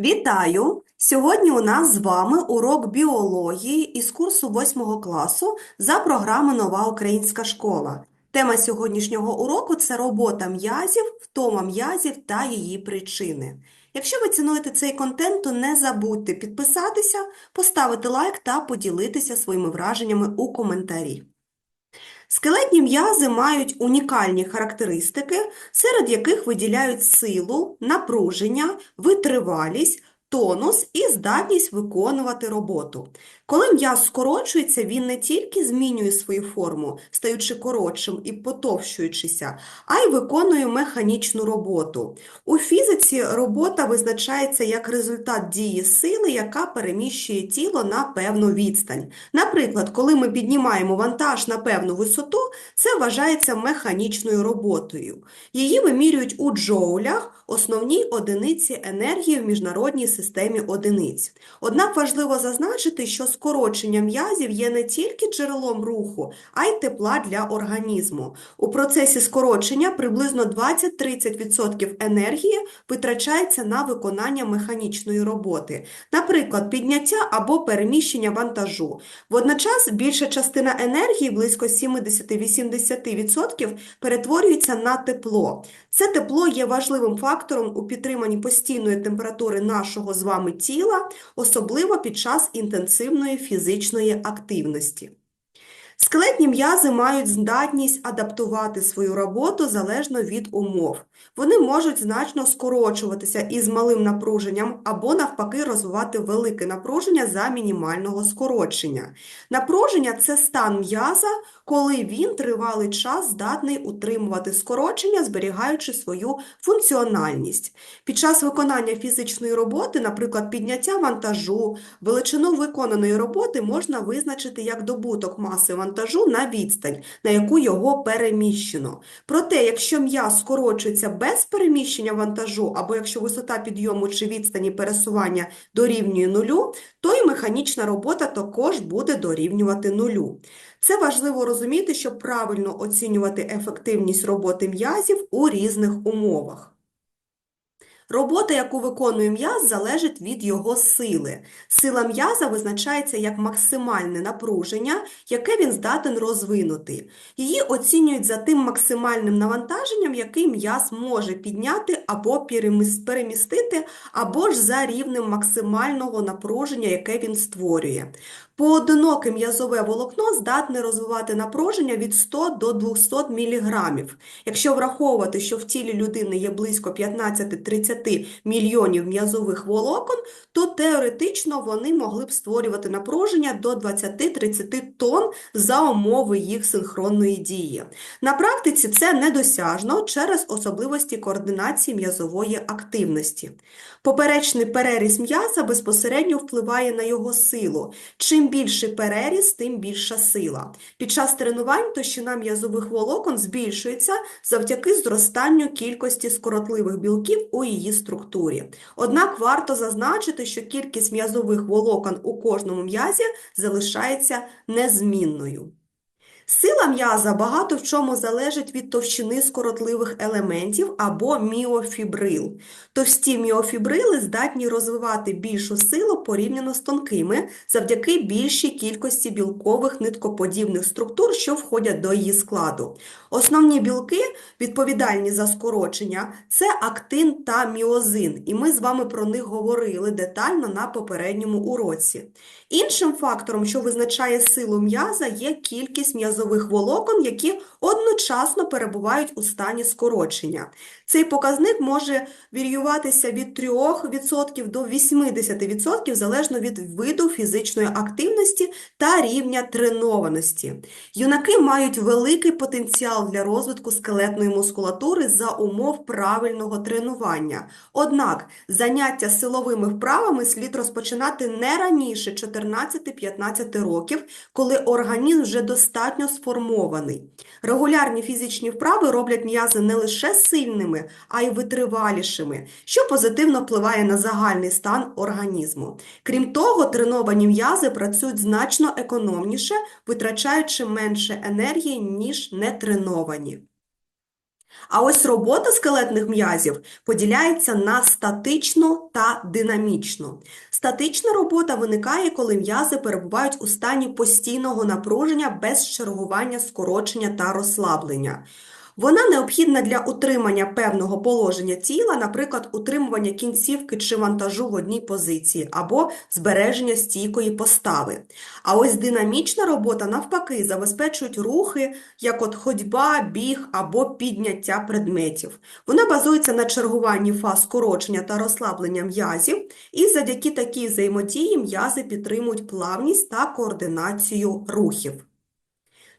Вітаю! Сьогодні у нас з вами урок біології із курсу 8 класу за програмою Нова Українська школа. Тема сьогоднішнього уроку це робота м'язів, втома м'язів та її причини. Якщо ви цінуєте цей контент, то не забудьте підписатися, поставити лайк та поділитися своїми враженнями у коментарі. Скелетні м'язи мають унікальні характеристики, серед яких виділяють силу, напруження, витривалість, тонус і здатність виконувати роботу. Коли м'яз скорочується, він не тільки змінює свою форму, стаючи коротшим і потовщуючися, а й виконує механічну роботу. У фізиці робота визначається як результат дії сили, яка переміщує тіло на певну відстань. Наприклад, коли ми піднімаємо вантаж на певну висоту, це вважається механічною роботою. Її вимірюють у джоулях, основній одиниці енергії в міжнародній системі одиниць. Однак важливо зазначити, що скорочення м'язів є не тільки джерелом руху, а й тепла для організму. У процесі скорочення приблизно 20-30% енергії витрачається на виконання механічної роботи, наприклад, підняття або переміщення вантажу. Водночас більша частина енергії, близько 70-80%, перетворюється на тепло. Це тепло є важливим фактором у підтриманні постійної температури нашого з вами тіла, особливо під час інтенсивної фізичної активності. Скелетні м'язи мають здатність адаптувати свою роботу залежно від умов. Вони можуть значно скорочуватися із малим напруженням або навпаки розвивати велике напруження за мінімального скорочення. Напруження це стан м'яза, коли він тривалий час здатний утримувати скорочення, зберігаючи свою функціональність. Під час виконання фізичної роботи, наприклад, підняття вантажу, величину виконаної роботи можна визначити як добуток маси вантажу на відстань, на яку його переміщено. Проте, якщо м'яз скорочується без переміщення вантажу, або якщо висота підйому чи відстані пересування дорівнює нулю, то і механічна робота також буде дорівнювати нулю. Це важливо розуміти, щоб правильно оцінювати ефективність роботи м'язів у різних умовах. Робота, яку виконує м'яз, залежить від його сили. Сила м'яза визначається як максимальне напруження, яке він здатен розвинути. Її оцінюють за тим максимальним навантаженням, який м'яз може підняти або перемістити, або ж за рівнем максимального напруження, яке він створює. Поодиноке м'язове волокно здатне розвивати напруження від 100 до 200 мг. Якщо враховувати, що в тілі людини є близько 15-30 мільйонів м'язових волокон, то теоретично вони могли б створювати напруження до 20-30 тонн за умови їх синхронної дії. На практиці це недосяжно через особливості координації м'язової активності. Поперечний переріз м'яза безпосередньо впливає на його силу. Чим більший переріз, тим більша сила. Під час тренувань товщина м'язових волокон збільшується завдяки зростанню кількості скоротливих білків у її структурі. Однак варто зазначити, що кількість м'язових волокон у кожному м'язі залишається незмінною. Сила м'яза багато в чому залежить від товщини скоротливих елементів або міофібрил. Товсті міофібрили здатні розвивати більшу силу порівняно з тонкими завдяки більшій кількості білкових ниткоподібних структур, що входять до її складу. Основні білки, відповідальні за скорочення, це актин та міозин, і ми з вами про них говорили детально на попередньому уроці. Іншим фактором, що визначає силу м'яза, є кількість м'язових волокон, які одночасно перебувають у стані скорочення. Цей показник може варіюватися від 3% до 80% залежно від виду фізичної активності та рівня тренованості. Юнаки мають великий потенціал для розвитку скелетної мускулатури за умов правильного тренування. Однак заняття силовими вправами слід розпочинати не раніше 14-15 років, коли організм вже достатньо сформований. Регулярні фізичні вправи роблять м'язи не лише сильними, а й витривалішими, що позитивно впливає на загальний стан організму. Крім того, треновані м'язи працюють значно економніше, витрачаючи менше енергії, ніж нетреновані. А ось робота скелетних м'язів поділяється на статичну та динамічну. Статична робота виникає, коли м'язи перебувають у стані постійного напруження без чергування скорочення та розслаблення. Вона необхідна для утримання певного положення тіла, наприклад, утримування кінцівки чи вантажу в одній позиції або збереження стійкої постави. А ось динамічна робота, навпаки, забезпечують рухи, як от ходьба, біг або підняття предметів. Вона базується на чергуванні фаз скорочення та розслаблення м'язів, і завдяки такій взаємодії м'язи підтримують плавність та координацію рухів.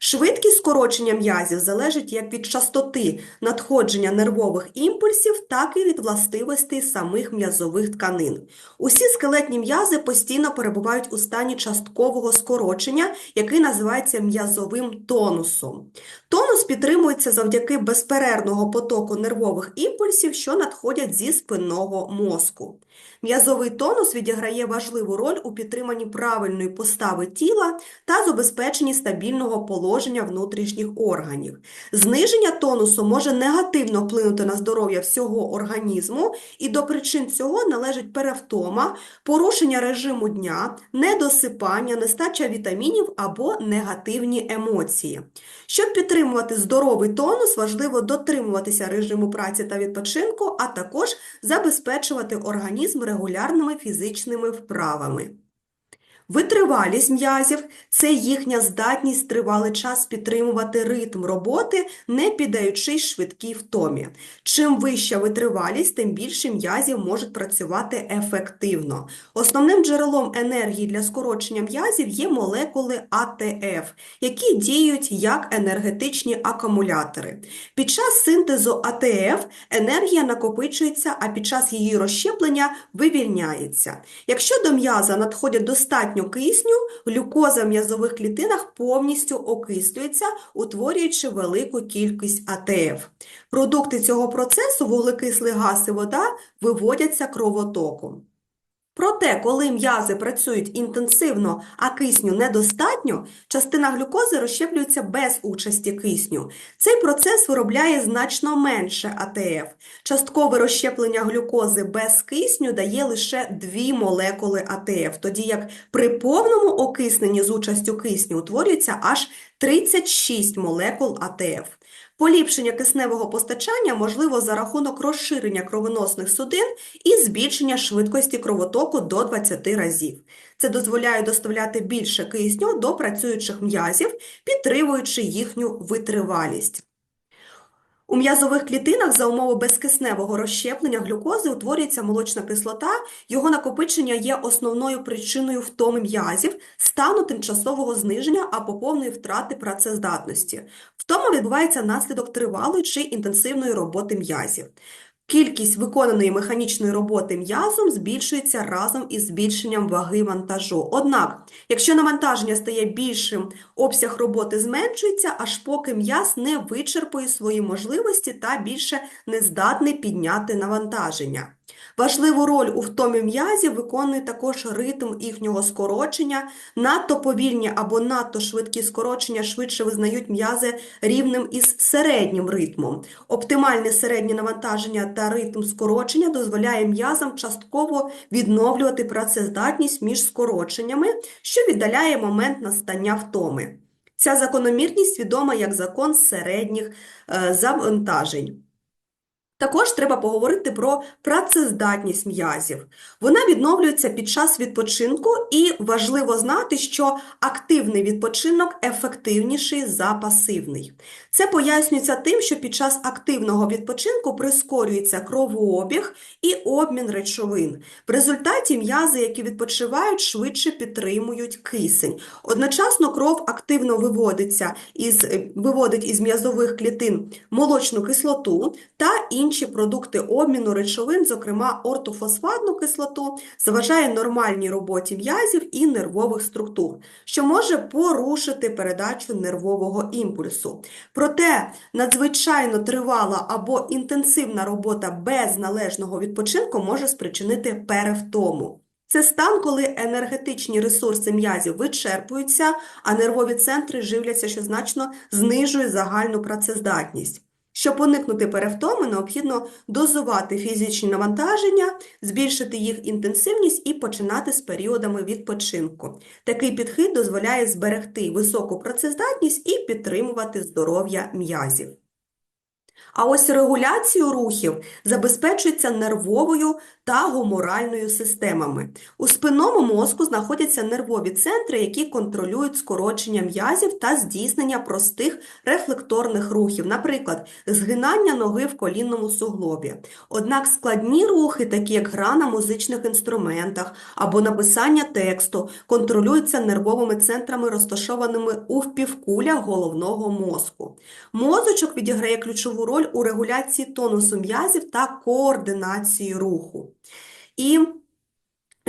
Швидкість скорочення м'язів залежить як від частоти надходження нервових імпульсів, так і від властивостей самих м'язових тканин. Усі скелетні м'язи постійно перебувають у стані часткового скорочення, який називається м'язовим тонусом. Тонус підтримується завдяки безперервного потоку нервових імпульсів, що надходять зі спинного мозку. М'язовий тонус відіграє важливу роль у підтриманні правильної постави тіла та забезпеченні стабільного положення внутрішніх органів. Зниження тонусу може негативно вплинути на здоров'я всього організму, і до причин цього належить перевтома, порушення режиму дня, недосипання, нестача вітамінів або негативні емоції. Щоб підтримувати здоровий тонус, важливо дотримуватися режиму праці та відпочинку, а також забезпечувати організм регулярними фізичними вправами. Витривалість м'язів це їхня здатність тривалий час підтримувати ритм роботи, не піддаючись швидкій втомі. Чим вища витривалість, тим більше м'язів можуть працювати ефективно. Основним джерелом енергії для скорочення м'язів є молекули АТФ, які діють як енергетичні акумулятори. Під час синтезу АТФ енергія накопичується, а під час її розщеплення вивільняється. Якщо до м'яза надходять достатньо кисню, глюкоза в м'язових клітинах повністю окислюється, утворюючи велику кількість АТФ. Продукти цього процесу, вуглекислий газ і вода, виводяться кровотоком. Проте, коли м'язи працюють інтенсивно, а кисню недостатньо, частина глюкози розщеплюється без участі кисню. Цей процес виробляє значно менше АТФ. Часткове розщеплення глюкози без кисню дає лише 2 молекули АТФ, тоді як при повному окисненні з участю кисню утворюється аж 36 молекул АТФ. Поліпшення кисневого постачання можливо за рахунок розширення кровоносних судин і збільшення швидкості кровотоку до 20 разів. Це дозволяє доставляти більше кисню до працюючих м'язів, підтримуючи їхню витривалість. У м'язових клітинах за умови безкисневого розщеплення глюкози утворюється молочна кислота, його накопичення є основною причиною втоми м'язів, стану тимчасового зниження або повної втрати працездатності. Втома відбувається наслідок тривалої чи інтенсивної роботи м'язів. Кількість виконаної механічної роботи м'язом збільшується разом із збільшенням ваги вантажу. Однак, якщо навантаження стає більшим, обсяг роботи зменшується, аж поки м'яз не вичерпує свої можливості та більше не здатний підняти навантаження. Важливу роль у втомі м'язів виконує також ритм їхнього скорочення. Надто повільні або надто швидкі скорочення швидше визнають м'язи рівним із середнім ритмом. Оптимальне середнє навантаження та ритм скорочення дозволяє м'язам частково відновлювати працездатність між скороченнями, що віддаляє момент настання втоми. Ця закономірність відома як закон середніх е, завантажень. Також треба поговорити про працездатність м'язів. Вона відновлюється під час відпочинку, і важливо знати, що активний відпочинок ефективніший за пасивний. Це пояснюється тим, що під час активного відпочинку прискорюється кровообіг і обмін речовин. В результаті м'язи, які відпочивають, швидше підтримують кисень. Одночасно кров активно виводиться із, виводить із м'язових клітин молочну кислоту та інші продукти обміну речовин, зокрема ортофосфатну кислоту, заважає нормальній роботі м'язів і нервових структур, що може порушити передачу нервового імпульсу. Проте надзвичайно тривала або інтенсивна робота без належного відпочинку може спричинити перевтому. Це стан, коли енергетичні ресурси м'язів вичерпуються, а нервові центри живляться, що значно знижує загальну працездатність. Щоб уникнути перевтоми, необхідно дозувати фізичні навантаження, збільшити їх інтенсивність і починати з періодами відпочинку. Такий підхід дозволяє зберегти високу працездатність і підтримувати здоров'я м'язів. А ось регуляцію рухів забезпечується нервовою та гуморальною системами. У спинному мозку знаходяться нервові центри, які контролюють скорочення м'язів та здійснення простих рефлекторних рухів, наприклад, згинання ноги в колінному суглобі. Однак складні рухи, такі як гра на музичних інструментах або написання тексту, контролюються нервовими центрами, розташованими у впівкулях головного мозку. Мозочок відіграє ключову роль у регуляції тонусу м'язів та координації руху. І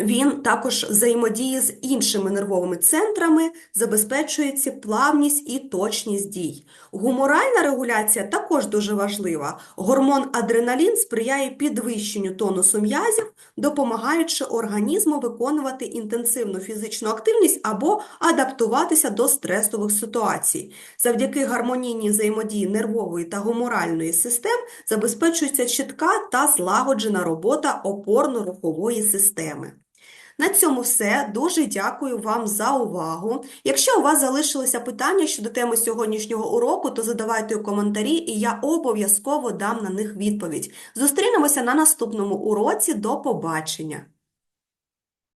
він також взаємодіє з іншими нервовими центрами, забезпечується плавність і точність дій. Гуморальна регуляція також дуже важлива. Гормон адреналін сприяє підвищенню тонусу м'язів, допомагаючи організму виконувати інтенсивну фізичну активність або адаптуватися до стресових ситуацій. Завдяки гармонійній взаємодії нервової та гуморальної систем забезпечується чітка та злагоджена робота опорно-рухової системи. На цьому все. Дуже дякую вам за увагу. Якщо у вас залишилися питання щодо теми сьогоднішнього уроку, то задавайте у коментарі, і я обов'язково дам на них відповідь. Зустрінемося на наступному уроці. До побачення!